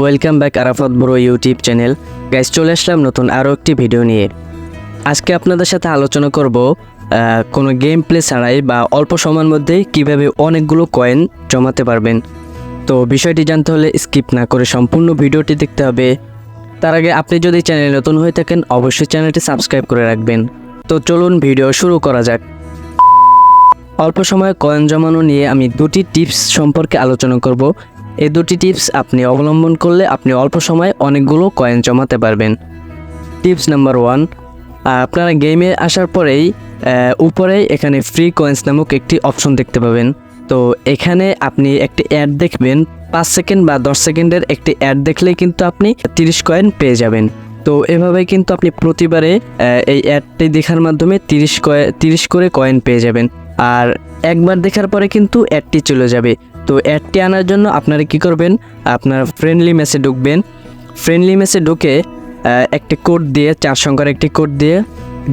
Welcome back Arafat বড় YouTube channel guys চলে আসলাম নতুন আরও একটি ভিডিও নিয়ে। আজকে আপনাদের সাথে আলোচনা করব কোনো গেম প্লে ছাড়াই বা অল্প সময়ের মধ্যে কীভাবে অনেকগুলো কয়েন জমাতে পারবেন। তো বিষয়টি জানতে হলে স্কিপ না করে সম্পূর্ণ ভিডিওটি দেখতে হবে। তার আগে আপনি যদি চ্যানেলে নতুন হয়ে থাকেন, অবশ্যই চ্যানেলটি সাবস্ক্রাইব করে রাখবেন। তো চলুন ভিডিও শুরু করা যাক। অল্প সময়ে কয়েন জমানো নিয়ে আমি দুটি টিপস সম্পর্কে আলোচনা করব। এই দুটি টিপস আপনি অবলম্বন করলে আপনি অল্প সময়ে অনেকগুলো কয়েন জমাতে পারবেন। টিপস নাম্বার ওয়ান আপনারা গেমে আসার পরেই আহ, উপরে এখানে ফ্রি কয়েন্স নামক একটি অপশন দেখতে পাবেন। তো এখানে আপনি একটি অ্যাড দেখবেন পাঁচ সেকেন্ড বা দশ সেকেন্ডের একটি অ্যাড দেখলেই কিন্তু আপনি তিরিশ কয়েন পেয়ে যাবেন। তো এভাবে কিন্তু আপনি প্রতিবারে এই অ্যাডটি দেখার মাধ্যমে তিরিশ কয়ে তিরিশ করে কয়েন পেয়ে যাবেন। আর একবার দেখার পরে কিন্তু অ্যাডটি চলে যাবে। তো অ্যাডটি আনার জন্য আপনারা কি করবেন? আপনার ফ্রেন্ডলি মেসে ঢুকবেন। ফ্রেন্ডলি মেসে ঢুকে একটি কোড দিয়ে, চার সংখ্যার একটি কোড দিয়ে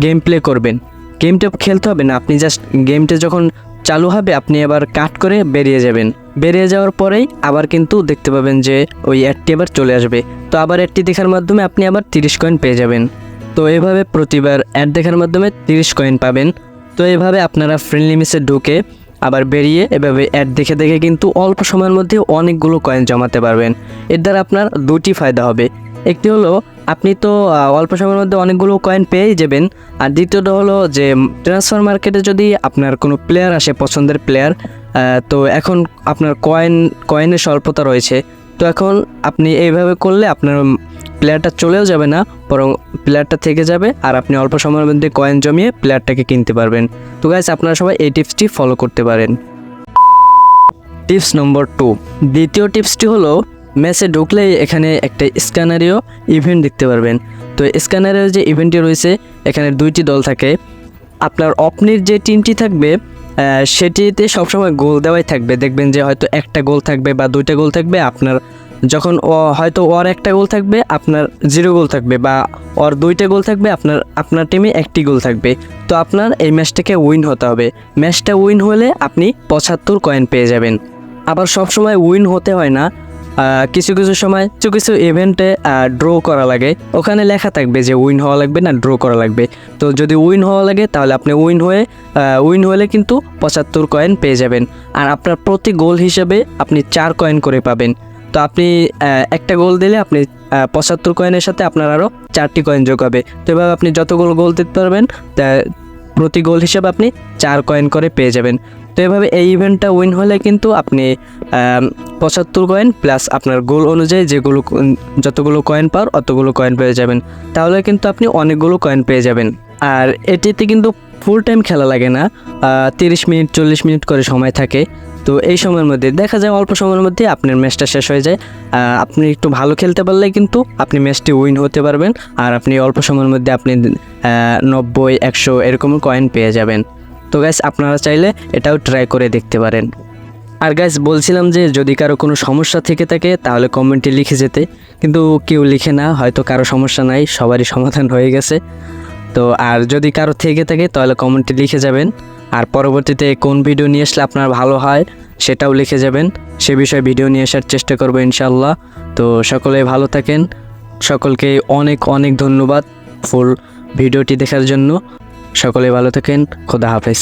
গেম প্লে করবেন। গেমটা খেলতে হবে না, আপনি জাস্ট গেমটা যখন চালু হবে, আপনি আবার কাট করে বেরিয়ে যাবেন। বেরিয়ে যাওয়ার পরেই আবার কিন্তু দেখতে পাবেন যে ওই অ্যাডটি আবার চলে আসবে। তো আবার অ্যাডটি দেখার মাধ্যমে আপনি আবার তিরিশ কয়েন পেয়ে যাবেন। তো এভাবে প্রতিবার অ্যাড দেখার মাধ্যমে তিরিশ কয়েন পাবেন। তো এভাবে আপনারা ফ্রেন্ডলি মেসে ঢুকে আবার বেরিয়ে এভাবে অ্যাড দেখে দেখে কিন্তু অল্প সময়ের মধ্যে অনেকগুলো কয়েন জমাতে পারবেন। এর দ্বারা আপনার দুটি ফায়দা হবে। একটি হলো, আপনি তো অল্প সময়ের মধ্যে অনেকগুলো কয়েন পেয়েই যাবেন। আর দ্বিতীয়টা হলো যে ট্রান্সফার মার্কেটে যদি আপনার কোনো প্লেয়ার আসে, পছন্দের প্লেয়ার তো এখন আপনার কয়েন কয়েনের স্বল্পতা রয়েছে। তো এখন আপনি এইভাবে করলে আপনার প্লেয়ারটা চলেও যাবে না, বরং প্লেয়ারটা থেকে যাবে আর আপনি অল্প সময়ের মধ্যে কয়েন জমিয়ে প্লেয়ারটাকে কিনতে পারবেন। তো গাইজ আপনারা সবাই এই টিপসটি ফলো করতে পারেন। টিপস নম্বর টু দ্বিতীয় টিপসটি হলো ম্যাচে ঢুকলেই এখানে একটা স্ক্যানারিও ইভেন্ট দেখতে পারবেন। তো স্ক্যানারের যে ইভেন্টটি রয়েছে, এখানে দুইটি দল থাকে। আপনার অপনির যে টিমটি থাকবে সেটিতে সবসময় গোল দেওয়াই থাকবে। দেখবেন যে হয়তো একটা গোল থাকবে বা দুইটা গোল থাকবে, আপনার যখন হয়তো ওর একটা গোল থাকবে, আপনার জিরো গোল থাকবে বা ওর দুইটা গোল থাকবে, আপনার আপনার টিমে একটি গোল থাকবে। তো আপনার এই ম্যাচটাকে উইন হতে হবে। ম্যাচটা উইন হলে আপনি পঁচাত্তর কয়েন পেয়ে যাবেন। আবার সব সময় উইন হতে হয় না। কিছু কিছু সময় কিছু কিছু ইভেন্টে ড্র করা লাগে। ওখানে লেখা থাকবে যে উইন হওয়া লাগবে না ড্র করা লাগবে। তো যদি উইন হওয়া লাগে, তাহলে আপনি উইন হয়ে উইন হলে কিন্তু পঁচাত্তর কয়েন পেয়ে যাবেন। আর আপনার প্রতি গোল হিসেবে আপনি চার কয়েন করে পাবেন। তো আপনি একটা গোল দিলে আপনি পঁচাত্তর কয়েনের সাথে আপনার আরও চারটি কয়েন যোগ হবে। তো এভাবে আপনি যতগুলো গোল দিতে পারবেন প্রতি গোল হিসাবে আপনি চার কয়েন করে পেয়ে যাবেন। তো এভাবে এই ইভেন্টটা উইন হলে কিন্তু আপনি পঁচাত্তর কয়েন প্লাস আপনার গোল অনুযায়ী যেগুলো, যতগুলো কয়েন পাওয়ার অতগুলো কয়েন পেয়ে যাবেন। তাহলে কিন্তু আপনি অনেকগুলো কয়েন পেয়ে যাবেন। আর এটিতে কিন্তু ফুল টাইম খেলা লাগে না। তিরিশ মিনিট, চল্লিশ মিনিট করে সময় থাকে। তো এই সময়ের মধ্যে, দেখা যায় অল্প সময়ের মধ্যে আপনার ম্যাচটা শেষ হয়ে যায়। আপনি একটু ভালো খেলতে পারলে কিন্তু আপনি ম্যাচটি উইন হতে পারবেন আর আপনি অল্প সময়ের মধ্যে আপনি নব্বই, একশো এরকম কয়েন পেয়ে যাবেন। তো গ্যাস আপনারা চাইলে এটাও ট্রাই করে দেখতে পারেন। আর গাইজ বলছিলাম যে যদি কারও কোনো সমস্যা থেকে থাকে, তাহলে কমেন্টে লিখে যেতে। কিন্তু কেউ লিখে না, হয়তো কারও সমস্যা নাই, সবারই সমাধান হয়ে গেছে। তো আর যদি কারও থেকে থাকে, তাহলে কমেন্টে লিখে যাবেন। আর পরবর্তীতে কোন ভিডিও নিয়ে আসলে আপনার ভালো হয় সেটাও লিখে যাবেন। সে বিষয়ে ভিডিও নিয়ে আসার চেষ্টা করব ইনশাল্লাহ তো সকলে ভালো থাকেন। সকলকে অনেক অনেক ধন্যবাদ ফুল ভিডিওটি দেখার জন্য। সকলে ভালো থাকেন। খোদা হাফেজ।